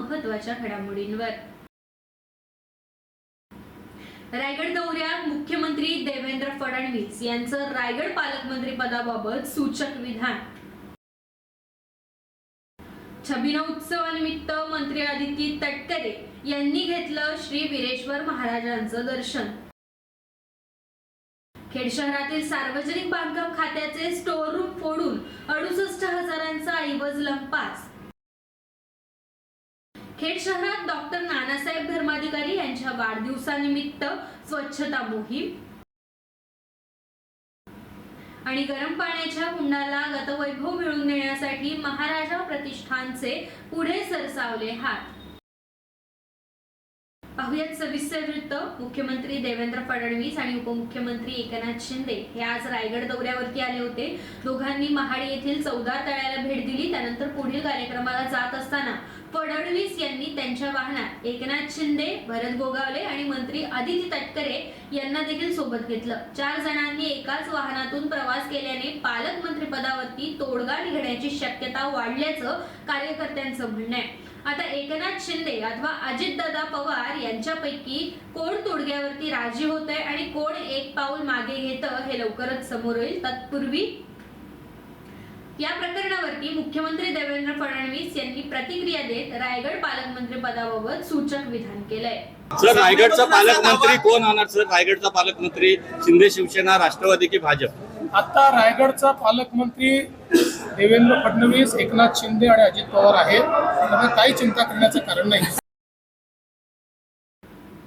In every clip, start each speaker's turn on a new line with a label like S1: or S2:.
S1: महत्वाच्या घडामोडींवर रायगड दौऱ्यात मुख्यमंत्री देवेंद्र फडणवीस यांचं रायगड पालकमंत्री पदाबाबत सूचक विधान छबिना उत्सवानिमित्त मंत्री आदिती तटकरे यांनी घेतलं श्री विरेश्वर महाराजांचं दर्शन खेड शहरातील सार्वजनिक बांधकाम खात्याचे स्टोअर रूम फोडून अडुसष्ट हजारांचा ऐवज लंपास खेड शहरात डॉक्टर नानासाहेब धर्माधिकारी यांच्या वाढदिवसानिमित्त स्वच्छता मोहीम आणि गरम पाण्याच्या कुंडाला गतवैभव मिळवून देण्यासाठी महाराजा प्रतिष्ठानचे पुढे सरसावले हात पाहुयात सविस्तर वृत्त मुख्यमंत्री देवेंद्र फडणवीस आणि उपमुख्यमंत्री एकनाथ शिंदे हे आज रायगड दौऱ्यावरती आले होते दोघांनी महाड येथील चौदा तळ्याला भेट दिली त्यानंतर पुढील कार्यक्रमाला जात असताना फडणवीस यांनी त्यांच्या वाहनात एकनाथ शिंदे भरत गोगावले आणि मंत्री आदिती तटकरे यांना देखील सोबत घेतलं चार जणांनी एकाच वाहनातून प्रवास केल्याने पालकमंत्री पदावरती तोडगा निघण्याची शक्यता वाढल्याचं कार्यकर्त्यांचं म्हणणं आहे आता एकनाथ शिंदे अथवा अजितदादा पवार यांच्यापैकी कोण तोडग्यावरती राजी होत आहे आणि कोण एक पाऊल मागे घेत हे लवकरच समोर येईल तत्पूर्वी या प्रकरणावरती मुख्यमंत्री देवेंद्र फडणवीस यांनी प्रतिक्रिया देत रायगड पालकमंत्री पदाबाबत सूचक विधान केलंय
S2: सर रायगडचा पालकमंत्री कोण होणार सर रायगडचा पालकमंत्री शिंदे शिवसेना राष्ट्रवादी की भाजप
S3: आता रायगडचा पालकमंत्री देवेंद्र फडणवीस एकनाथ शिंदे आणि अजित पवार आहेत त्यांना काही चिंता करण्याचं कारण नाही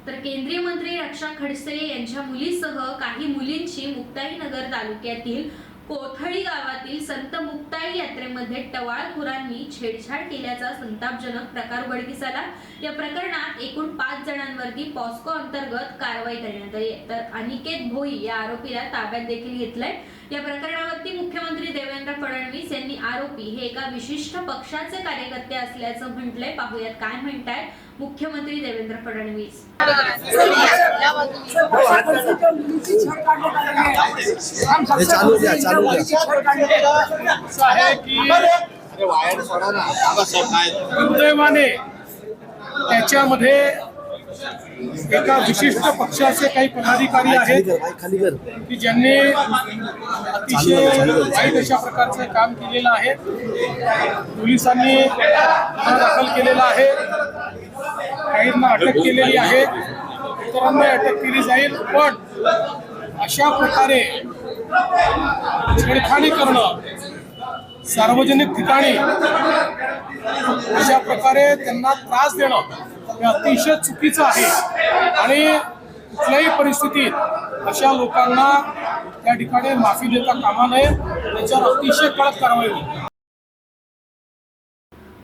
S1: तर केंद्रीय मंत्री रक्षा खडसे यांच्या मुलीसह काही मुलींची मुक्ताईनगर तालुक्यातील कोथळी गावातील संत मुक्ताई यात्रेमध्ये टवाळखोरांनी छेडछाड केल्याचा संतापजनक प्रकार उघडकीस आला या प्रकरणात एकूण पाच जणांवरती पॉस्को अंतर्गत कारवाई करण्यात आली तर अनिकेत भोई या आरोपीला ताब्यात देखील घेतलंय या प्रकरणावरती मुख्यमंत्री देवेंद्र फडणवीस यांनी आरोपी हे एका विशिष्ट पक्षाचे कार्यकर्ते असल्याचं म्हटलंय पाहूयात काय म्हणताय मुख्यमंत्री देवेंद्र फडणवीस
S3: त्याच्यामध्ये एका विशिष्ट पक्षाचे काही पदाधिकारी आहेत की ज्यांनी अतिशय वाईट अशा प्रकारचं काम केलेलं आहे पोलिसांनी गुन्हा दाखल केलेला आहे काहींना अटक केलेली आहे इतरांना अटक केली जाईल पण अशा प्रकारे छेडखानी करणं सार्वजनिक ठिकाणी अशा प्रकारे त्यांना त्रास देणं हे अतिशय चुकीचं आहे आणि कुठल्याही परिस्थितीत अशा लोकांना त्या ठिकाणी माफी देता कामा नये त्याच्यावर अतिशय कडक कारवाई होईल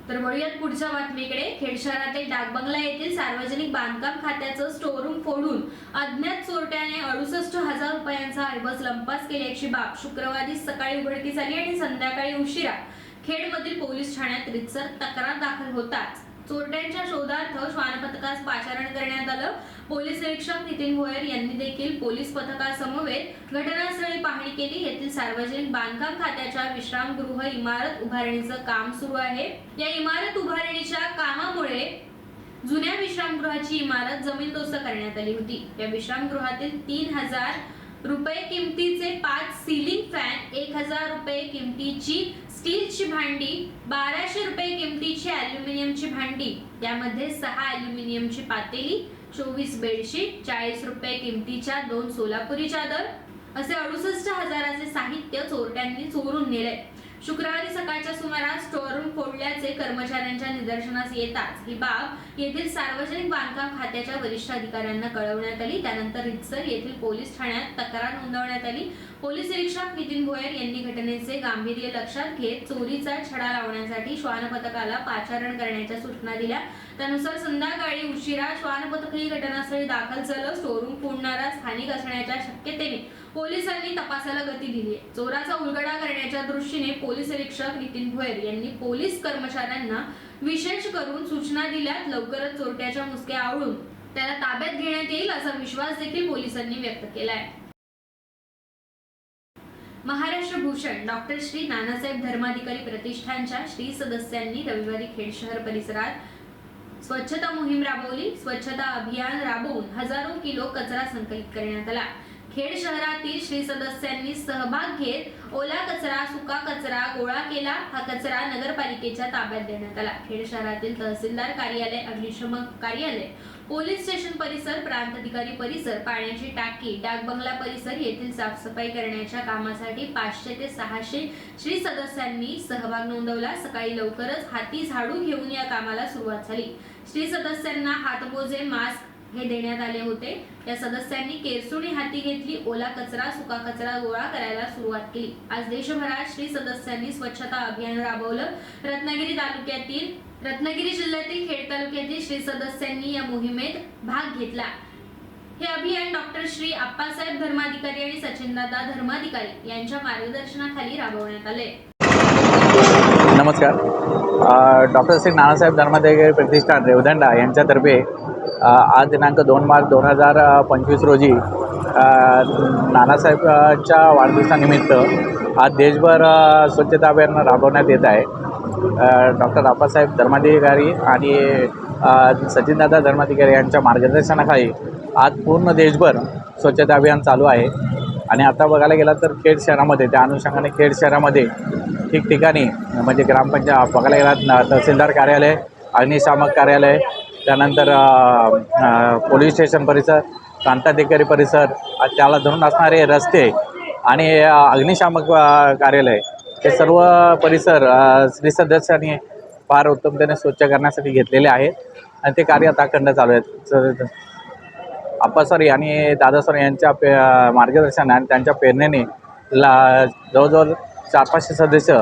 S1: तर वळूयात पुढच्या बातमीकडे खेड शहरातील डाकबंगला येथील सार्वजनिक बांधकाम खात्याचं स्टोरूम फोडून अज्ञात चोरट्याने अडुसष्ट हजार रुपयांचा ऐवज लंपास केल्याची बाब शुक्रवारी सकाळी उघडकीस आली आणि संध्याकाळी उशिरा खेडमधील पोलीस ठाण्यात रितसर तक्रार दाखल होताच चोरट्यांच्या शोधार्थ श्वान पथकास पाचारण करण्यात आलं पोलीस निरीक्षक नितीन भोयर यांनी देखील पोलीस पथकासमवेत घटनास्थळी पाहणी केली येथील सार्वजनिक बांधकाम खात्याच्या विश्रामगृह इमारत उभारणीचं काम सुरू आहे या इमारत उभारणीच्या कामामुळे जुन्या विश्रामगृहाची इमारत जमीनदोस्त करण्यात आली होती या विश्रामगृहातील तीन हजार रुपये किमतीचे पाच सिलिंग फॅन एक हजार रुपये किमतीची स्टीलची भांडी बाराशे रुपये किमतीची ॲल्युमिनियमची भांडी यामध्ये सहा ॲल्युमिनियमची पातेली चोवीस बेडशीट चाळीस रुपये किमतीच्या दोन सोलापुरी चादर असे अडुसष्ट हजाराचे साहित्य चोरट्यांनी चोरून नेले शुक्रवारी सकाळच्या सुमारास रूम फोडल्याचे कर्मचाऱ्यांच्या निदर्शनास येताच ही बाब येथील सार्वजनिक बांधकाम खात्याच्या वरिष्ठ अधिकाऱ्यांना कळवण्यात आली त्यानंतर रितसर येथील पोलीस ठाण्यात तक्रार नोंदवण्यात आली पोलीस निरीक्षक नितीन भोयर यांनी घटनेचे गांभीर्य लक्षात घेत चोरीचा छडा लावण्यासाठी श्वान पथकाला पाचारण करण्याच्या सूचना दिल्या त्यानुसार संध्याकाळी उशिरा श्वान पथक ही घटनास्थळी दाखल झालं चोरून फोडणारा स्थानिक असण्याच्या शक्यतेने पोलिसांनी तपासाला गती दिली आहे चोराचा उलगडा करण्याच्या दृष्टीने पोलीस निरीक्षक नितीन भोयर यांनी पोलीस कर्मचाऱ्यांना विशेष करून सूचना दिल्यात लवकरच चोरट्याच्या मुसक्या आवळून त्याला ताब्यात घेण्यात येईल असा विश्वास देखील पोलिसांनी व्यक्त केला आहे महाराष्ट्र भूषण डॉक्टर श्री नानासाहेब धर्माधिकारी प्रतिष्ठानच्या श्री सदस्यांनी रविवारी खेड शहर परिसरात स्वच्छता मोहीम राबवली स्वच्छता अभियान राबवून हजारो किलो कचरा संकलित करण्यात आला खेड शहरातील श्री सदस्यांनी सहभाग घेत ओला कचरा सुका कचरा गोळा केला हा कचरा नगरपालिकेच्या ताब्यात देण्यात आला खेड शहरातील तहसीलदार कार्यालय अग्निशमन कार्यालय पोलीस स्टेशन परिसर प्रांत अधिकारी परिसर पाण्याची टाकी डाक बंगला परिसर येथील साफसफाई करण्याच्या कामासाठी पाचशे ते सहाशे श्री सदस्यांनी सहभाग नोंदवला सकाळी लवकरच हाती झाडू घेऊन या कामाला सुरुवात झाली श्री सदस्यांना हातमोजे मास्क हे देण्यात आले होते या सदस्यांनी केरसुणी हाती घेतली ओला कचरा सुका कचरा गोळा करायला सुरुवात केली आज देशभरात श्री सदस्यांनी स्वच्छता अभियान राबवलं रत्नागिरी तालुक्यातील रत्नागिरी जिल्ह्यातील खेड तालुक्यातील श्री सदस्यांनी या मोहिमेत भाग घेतला हे अभियान डॉक्टर श्री आप्पासाहेब धर्माधिकारी आणि सचिनदादा धर्माधिकारी यांच्या मार्गदर्शनाखाली राबवण्यात आले
S4: नमस्कार डॉक्टर श्री नानासाहेब धर्माधिकारी प्रतिष्ठान रेवदंडा यांच्यातर्फे आज दिनांक दोन मार्च दोन हजार पंचवीस रोजी नानासाहेबच्या वाढदिवसानिमित्त आज देशभर स्वच्छता अभियान राबवण्यात येत आहे डॉक्टर बाबासाहेब धर्माधिकारी आणि सचिनदादा धर्माधिकारी यांच्या मार्गदर्शनाखाली आज पूर्ण देशभर स्वच्छता अभियान चालू आहे आणि आता बघायला गेला तर खेड शहरामध्ये त्या अनुषंगाने खेड शहरामध्ये ठिकठिकाणी म्हणजे ग्रामपंचायत बघायला गेला तहसीलदार कार्यालय अग्निशामक कार्यालय त्यानंतर पोलीस स्टेशन परिसर प्रांताधिकारी परिसर त्याला धरून असणारे रस्ते आणि अग्निशामक कार्यालय हे सर्व परिसर श्री सदस्यांनी फार उत्तमतेने स्वच्छ करण्यासाठी घेतलेले आहेत आणि ते कार्य आता अखंड चालू आहेत आप्पा सर आणि दादा सर यांच्या पे मार्गदर्शन आणि त्यांच्या प्रेरणेने ला जवळजवळ चार पाचशे सदस्य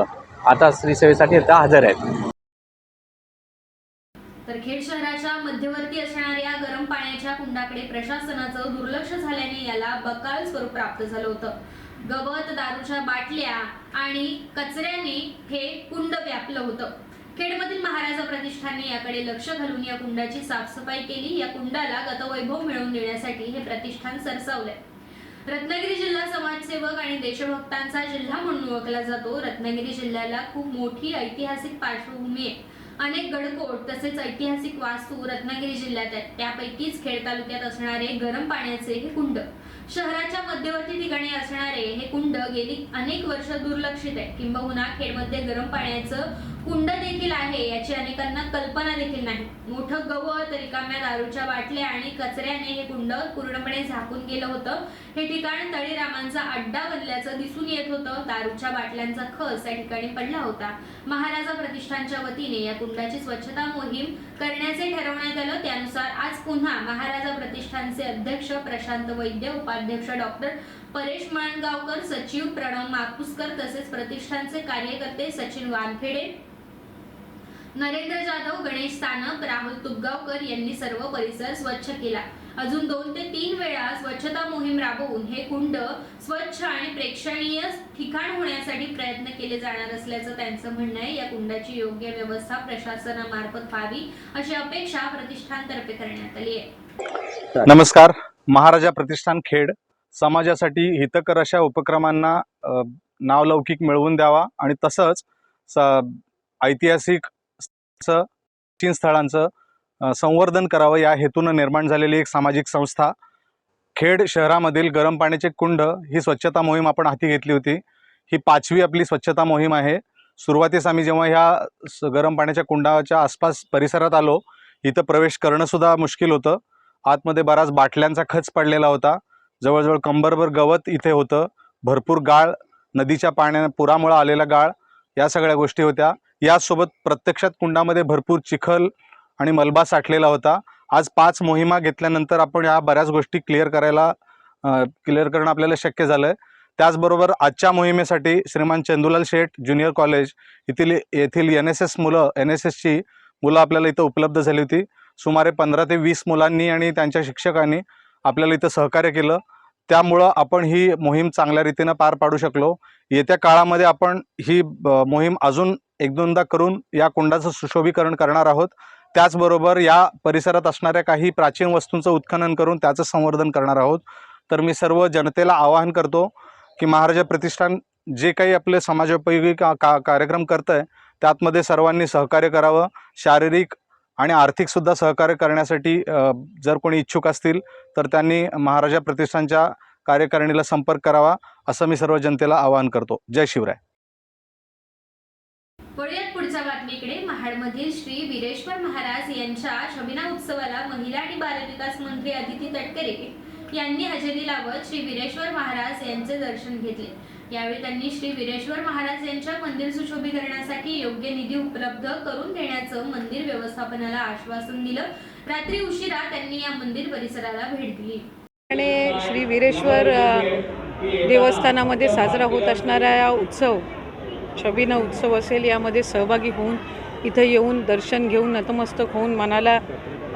S4: आता स्त्रीसेवेसाठी आता हजर आहेत
S1: तर खेड शहराच्या मध्यवर्ती असणाऱ्या गरम पाण्याच्या कुंडाकडे प्रशासनाचं दुर्लक्ष झाल्याने याला बकाल स्वरूप प्राप्त झालं होतं गवत दारूच्या बाटल्या आणि कचऱ्याने हे कुंड व्यापलं होतं खेडमधील महाराजा प्रतिष्ठानने याकडे लक्ष घालून या कुंडाची साफसफाई केली या कुंडाला गतवैभव मिळवून देण्यासाठी हे प्रतिष्ठान सरसावलंय रत्नागिरी जिल्हा समाजसेवक आणि देशभक्तांचा जिल्हा म्हणून ओळखला जातो रत्नागिरी जिल्ह्याला खूप मोठी ऐतिहासिक पार्श्वभूमी आहे अनेक गडकोट तसेच ऐतिहासिक वास्तू रत्नागिरी जिल्ह्यात आहेत त्यापैकीच खेड तालुक्यात असणारे गरम पाण्याचे हे कुंड शहराच्या मध्यवर्ती ठिकाणी असणारे हे कुंड गेली अनेक वर्ष दुर्लक्षित आहे किंबहुना खेडमध्ये गरम पाण्याचं कुंड देखील आहे याची अनेकांना कल्पना देखील नाही मोठं गवत रिकाम्या दारूच्या बाटल्या आणि कचऱ्याने हे कुंड पूर्णपणे झाकून गेलं होतं हे ठिकाण तळीरामांचा अड्डा बनल्याचं दिसून येत होतं दारूच्या बाटल्यांचा खस या ठिकाणी पडला होता महाराजा प्रतिष्ठानच्या वतीने या कुंडाची स्वच्छता मोहीम करण्याचे ठरवण्यात आलं त्यानुसार आज पुन्हा महाराजा प्रतिष्ठानचे अध्यक्ष प्रशांत वैद्य उपाय उपाध्यक्ष डॉक्टर परेश मळणगावकर सचिव प्रणव माकुसकर तसेच प्रतिष्ठानचे कार्यकर्ते सचिन वानखेडे नरेंद्र जाधव गणेश सानप राहुल तुपगावकर यांनी सर्व परिसर स्वच्छ केला अजून दोन ते तीन वेळा स्वच्छता मोहीम राबवून हे कुंड स्वच्छ आणि प्रेक्षणीय ठिकाण होण्यासाठी प्रयत्न केले जाणार असल्याचं त्यांचं म्हणणं आहे या कुंडाची योग्य व्यवस्था प्रशासनामार्फत व्हावी अशी अपेक्षा प्रतिष्ठानतर्फे करण्यात आली आहे
S5: नमस्कार महाराजा प्रतिष्ठान खेड समाजासाठी हितकर अशा उपक्रमांना नावलौकिक मिळवून द्यावा आणि तसंच स ऐतिहासिक प्राचीन स्थळांचं संवर्धन करावं या हेतूनं निर्माण झालेली एक सामाजिक संस्था खेड शहरामधील गरम पाण्याचे कुंड ही स्वच्छता मोहीम आपण हाती घेतली होती ही पाचवी आपली स्वच्छता मोहीम आहे सुरुवातीस आम्ही जेव्हा ह्या गरम पाण्याच्या कुंडाच्या आसपास परिसरात आलो इथं प्रवेश करणंसुद्धा मुश्किल होतं आतमध्ये बराच बाटल्यांचा खच पडलेला होता जवळजवळ कंबरभर गवत इथे होतं भरपूर गाळ नदीच्या पाण्या पुरामुळं आलेला गाळ या सगळ्या गोष्टी होत्या यासोबत प्रत्यक्षात कुंडामध्ये भरपूर चिखल आणि मलबा साठलेला होता आज पाच मोहिमा घेतल्यानंतर आपण ह्या बऱ्याच गोष्टी क्लिअर करायला क्लिअर करणं आपल्याला शक्य झालं आहे त्याचबरोबर आजच्या मोहिमेसाठी श्रीमान चंदुलाल शेठ ज्युनियर कॉलेज येथील येथील एन एस एस मुलं एन एस एसची मुलं आपल्याला इथं उपलब्ध झाली होती सुमारे पंधरा ते वीस मुलांनी आणि त्यांच्या शिक्षकांनी आपल्याला इथं सहकार्य केलं त्यामुळं आपण ही मोहीम चांगल्या रीतीनं पार पाडू शकलो येत्या काळामध्ये आपण ही मोहीम अजून एक दोनदा करून या कुंडाचं सुशोभीकरण करणार आहोत त्याचबरोबर या परिसरात असणाऱ्या काही प्राचीन वस्तूंचं उत्खनन करून त्याचं संवर्धन करणार आहोत तर मी सर्व जनतेला आवाहन करतो की महाराजा प्रतिष्ठान जे काही आपले समाजोपयोगी का, का कार्यक्रम करतं आहे त्यातमध्ये सर्वांनी सहकार्य करावं शारीरिक आणि आर्थिक सुद्धा सहकार्य करण्यासाठी जर कोणी इच्छुक असतील तर त्यांनी महाराजा प्रतिष्ठानच्या कार्यकारिणीला संपर्क करावा असं मी सर्व जनतेला आवाहन करतो जय शिवराय
S1: वळूयात पुढच्या बातमीकडे महाडमधील श्री वीरेश्वर महाराज यांच्या शबिना उत्सवाला महिला आणि बालविकास मंत्री अदिती तटकरे यांनी हजेरी लावत श्री वीरेश्वर महाराज यांचे दर्शन घेतले यावेळी त्यांनी श्री वीरेश्वर महाराज यांच्या मंदिर सुशोभीकरणासाठी योग्य निधी उपलब्ध करून देण्याचं मंदिर व्यवस्थापनाला आश्वासन दिलं रात्री उशिरा त्यांनी या मंदिर परिसराला भेट दिली
S6: श्री वीरेश्वर देवस्थानामध्ये साजरा होत असणारा उत्सव छबीनं उत्सव असेल यामध्ये सहभागी होऊन इथं येऊन दर्शन घेऊन नतमस्तक होऊन मनाला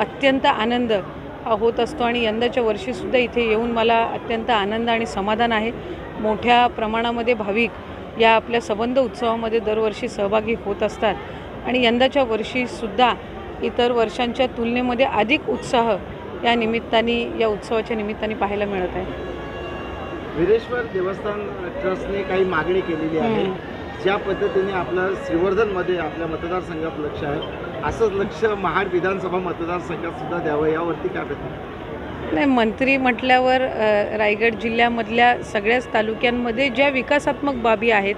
S6: अत्यंत आनंद होत असतो आणि यंदाच्या वर्षीसुद्धा इथे येऊन मला अत्यंत आनंद आणि समाधान आहे मोठ्या प्रमाणामध्ये भाविक या आपल्या संबंध उत्सवामध्ये दरवर्षी सहभागी होत असतात आणि यंदाच्या वर्षीसुद्धा इतर वर्षांच्या तुलनेमध्ये अधिक उत्साह या निमित्ताने या उत्सवाच्या निमित्ताने पाहायला मिळत आहे
S7: विरेश्वर देवस्थान ट्रस्टने काही मागणी केलेली आहे ज्या पद्धतीने आपल्या श्रीवर्धनमध्ये आपल्या मतदारसंघात लक्ष आहे असंच लक्ष महाड विधानसभा मतदारसंघात सुद्धा द्यावं यावरती काय
S6: नाही मंत्री म्हटल्यावर रायगड जिल्ह्यामधल्या सगळ्याच तालुक्यांमध्ये ज्या विकासात्मक बाबी आहेत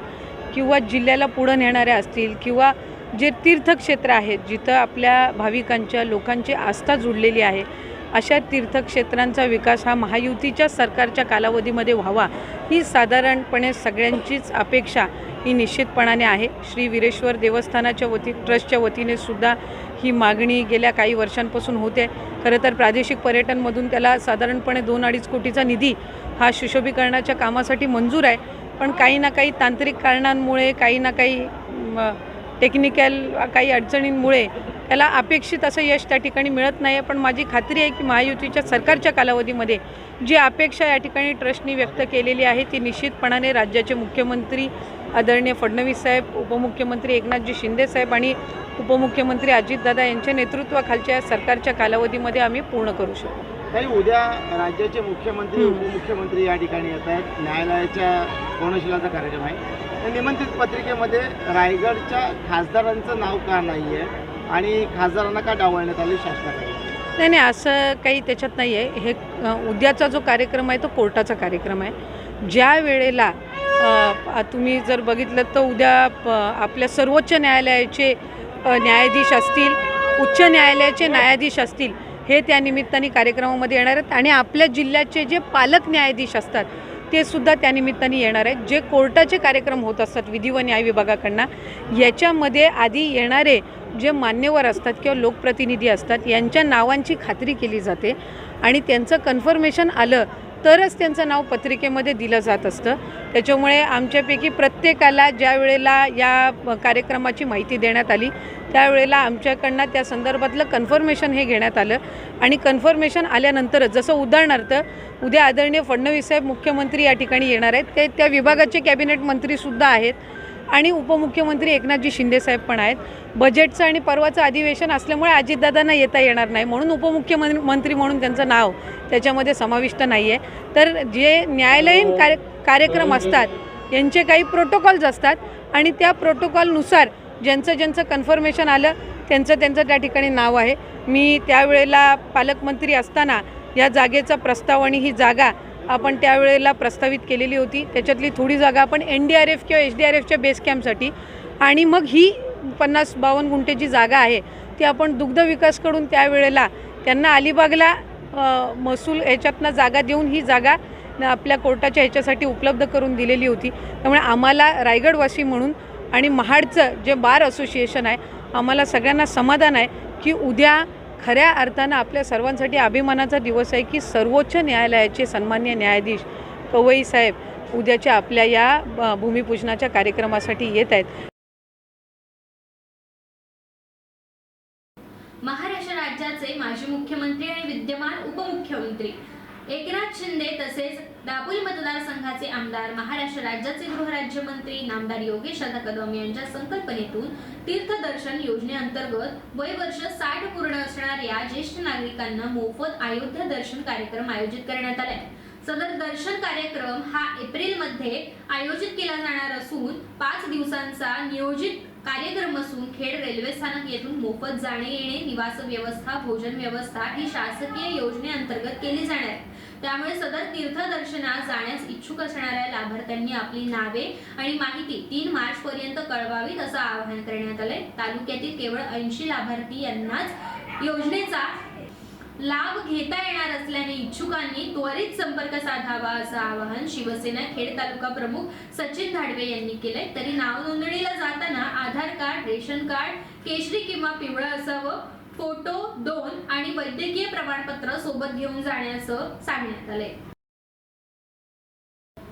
S6: किंवा जिल्ह्याला पुढं नेणाऱ्या असतील किंवा जे तीर्थक्षेत्र आहेत जिथं आपल्या भाविकांच्या लोकांची आस्था जुळलेली आहे अशा तीर्थक्षेत्रांचा विकास हा महायुतीच्या सरकारच्या कालावधीमध्ये व्हावा ही साधारणपणे सगळ्यांचीच अपेक्षा ही निश्चितपणाने आहे श्री वीरेश्वर देवस्थानाच्या वती ट्रस्टच्या वतीने सुद्धा ही मागणी गेल्या काही वर्षांपासून होते खरं तर प्रादेशिक पर्यटनमधून त्याला साधारणपणे दोन अडीच कोटीचा निधी हा सुशोभीकरणाच्या कामासाठी मंजूर आहे पण काही ना काही तांत्रिक कारणांमुळे काही ना काही टेक्निकल काही अडचणींमुळे त्याला अपेक्षित असं यश त्या ठिकाणी मिळत नाही आहे पण माझी खात्री आहे की महायुतीच्या सरकारच्या कालावधीमध्ये जी अपेक्षा या ठिकाणी ट्रस्टनी व्यक्त केलेली आहे ती निश्चितपणाने राज्याचे मुख्यमंत्री आदरणीय फडणवीस साहेब उपमुख्यमंत्री एकनाथजी शिंदे साहेब आणि उपमुख्यमंत्री अजितदादा यांच्या नेतृत्वाखालच्या सरकारच्या कालावधीमध्ये आम्ही पूर्ण करू शकतो
S7: काही उद्या राज्याचे मुख्यमंत्री उपमुख्यमंत्री या ठिकाणी येत आहेत न्यायालयाच्या कोणशिलाचा कार्यक्रम आहे निमंत्रित पत्रिकेमध्ये रायगडच्या खासदारांचं नाव का नाही आहे आणि खासदारांना का डावळण्यात आले शासनाकडे
S6: नाही नाही असं काही त्याच्यात नाही आहे हे उद्याचा जो कार्यक्रम आहे तो कोर्टाचा कार्यक्रम आहे ज्या वेळेला तुम्ही जर बघितलं तर उद्या आपल्या सर्वोच्च न्यायालयाचे न्यायाधीश असतील उच्च न्यायालयाचे न्यायाधीश असतील हे त्या निमित्ताने कार्यक्रमामध्ये येणार आहेत आणि आपल्या जिल्ह्याचे जे पालक न्यायाधीश असतात ते सुद्धा त्या निमित्ताने येणार आहेत जे कोर्टाचे कार्यक्रम होत असतात विधी व न्याय विभागाकडनं याच्यामध्ये आधी येणारे जे मान्यवर असतात किंवा लोकप्रतिनिधी असतात यांच्या नावांची खात्री केली जाते आणि त्यांचं कन्फर्मेशन आलं तरच त्यांचं नाव पत्रिकेमध्ये दिलं जात असतं त्याच्यामुळे आमच्यापैकी प्रत्येकाला ज्या वेळेला या कार्यक्रमाची माहिती देण्यात आली त्यावेळेला आमच्याकडनं त्या संदर्भातलं कन्फर्मेशन हे घेण्यात आलं आणि कन्फर्मेशन आल्यानंतरच जसं उदाहरणार्थ उद्या आदरणीय फडणवीस साहेब मुख्यमंत्री या ठिकाणी येणार आहेत ते त्या विभागाचे कॅबिनेट मंत्रीसुद्धा आहेत आणि उपमुख्यमंत्री एकनाथजी शिंदेसाहेब पण आहेत बजेटचं आणि परवाचं अधिवेशन असल्यामुळे अजितदादांना येता येणार नाही म्हणून उपमुख्यमंत्री मंत्री म्हणून त्यांचं नाव त्याच्यामध्ये समाविष्ट नाही आहे तर जे न्यायालयीन हो. कार्य कार्यक्रम असतात यांचे काही प्रोटोकॉल्स असतात आणि त्या प्रोटोकॉलनुसार ज्यांचं ज्यांचं कन्फर्मेशन आलं त्यांचं त्यांचं त्या ठिकाणी नाव आहे मी त्यावेळेला पालकमंत्री असताना या जागेचा प्रस्ताव आणि ही जागा आपण त्यावेळेला प्रस्तावित केलेली होती त्याच्यातली थोडी जागा आपण एन डी आर एफ किंवा एच डी आर एफच्या बेस कॅम्पसाठी आणि मग ही पन्नास बावन्न जी जागा आहे ती आपण दुग्ध विकासकडून त्यावेळेला त्यांना अलिबागला महसूल ह्याच्यातनं जागा देऊन ही जागा आपल्या कोर्टाच्या ह्याच्यासाठी उपलब्ध करून दिलेली होती त्यामुळे आम्हाला रायगडवासी म्हणून आणि महाडचं जे बार असोसिएशन आहे आम्हाला सगळ्यांना समाधान आहे की उद्या खऱ्या अर्थानं आपल्या सर्वांसाठी अभिमानाचा दिवस आहे की सर्वोच्च न्यायालयाचे सन्मान्य न्यायाधीश कवई साहेब उद्याच्या आपल्या या भूमिपूजनाच्या कार्यक्रमासाठी येत आहेत
S1: महाराष्ट्र राज्याचे माजी मुख्यमंत्री आणि विद्यमान उपमुख्यमंत्री एकनाथ शिंदे तसेच दापोली मतदारसंघाचे आमदार महाराष्ट्र राज्याचे गृहराज्यमंत्री नामदार योगेश राधा कदम यांच्या संकल्पनेतून तीर्थदर्शन योजनेअंतर्गत वयवर्ष साठ पूर्ण असणाऱ्या ज्येष्ठ नागरिकांना मोफत अयोध्या दर्शन कार्यक्रम आयोजित करण्यात आलाय सदर दर्शन कार्यक्रम हा एप्रिल मध्ये आयोजित केला जाणार असून पाच दिवसांचा नियोजित कार्यक्रम असून खेड रेल्वे स्थानक येथून मोफत जाणे येणे निवास व्यवस्था भोजन व्यवस्था ही शासकीय योजनेअंतर्गत केली जाणार आहे त्यामुळे सदर तीर्थदर्शनास जाण्यास इच्छुक असणाऱ्या लाभार्थ्यांनी आपली नावे आणि माहिती तीन मार्च पर्यंत कळवावीत असं आवाहन करण्यात आलंय तालुक्यातील केवळ ऐंशी लाभार्थी यांनाच योजनेचा लाभ घेता येणार असल्याने इच्छुकांनी त्वरित संपर्क साधावा असं आवाहन शिवसेना खेड तालुका प्रमुख सचिन धाडवे यांनी केले तरी नाव नोंदणीला जाताना आधार कार्ड रेशन कार्ड केशरी किंवा पिवळं असावं फोटो दोन आणि वैद्यकीय प्रमाणपत्र सोबत घेऊन जाण्याचं सांगण्यात आलंय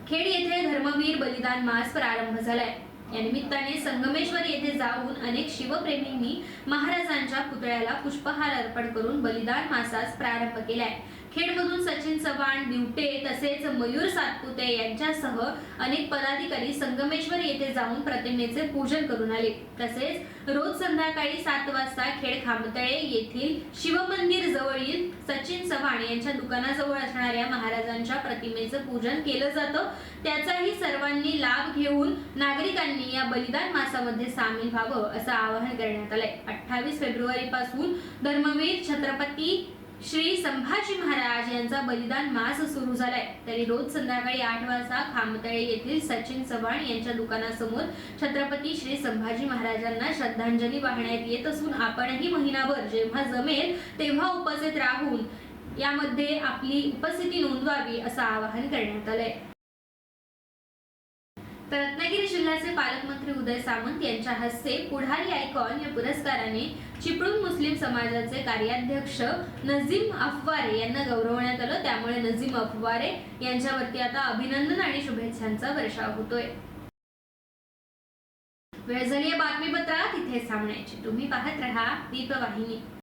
S1: खेड येथे धर्मवीर बलिदान मास प्रारंभ झालाय या निमित्ताने संगमेश्वर येथे जाऊन अनेक शिवप्रेमींनी महाराजांच्या पुतळ्याला पुष्पहार अर्पण करून बलिदान मासास प्रारंभ केलाय खेडमधून सचिन चव्हाण दिवटे तसेच मयूर सातपुते यांच्यासह अनेक पदाधिकारी संगमेश्वर येथे जाऊन प्रतिमेचे पूजन करून आले तसेच रोज संध्याकाळी सात वाजता खेड खामतळे येथील शिवमंदिर जवळील सचिन चव्हाण यांच्या दुकानाजवळ असणाऱ्या महाराजांच्या प्रतिमेचं पूजन केलं जातं त्याचाही सर्वांनी लाभ घेऊन नागरिकांनी या बलिदान मासामध्ये सामील व्हावं असं आवाहन करण्यात आलंय अठ्ठावीस फेब्रुवारी पासून धर्मवीर छत्रपती श्री संभाजी महाराज यांचा बलिदान मास सुरू झालाय तरी रोज संध्याकाळी आठ वाजता खामतळे येथील सचिन चव्हाण यांच्या दुकानासमोर छत्रपती श्री संभाजी महाराजांना श्रद्धांजली वाहण्यात येत असून आपणही महिनाभर जेव्हा जमेल तेव्हा उपस्थित राहून यामध्ये आपली उपस्थिती नोंदवावी असं आवाहन करण्यात आलंय रत्नागिरी जिल्ह्याचे पालकमंत्री उदय सामंत यांच्या हस्ते पुढारी आयकॉन या पुरस्काराने चिपळूण मुस्लिम समाजाचे कार्याध्यक्ष नजीम अफवारे यांना गौरवण्यात आलं त्यामुळे नजीम अफवारे यांच्यावरती आता अभिनंदन आणि शुभेच्छांचा वर्षाव होतोय वेळ झाली या बातमीपत्रात इथे तुम्ही पाहत रहा दीपवाहिनी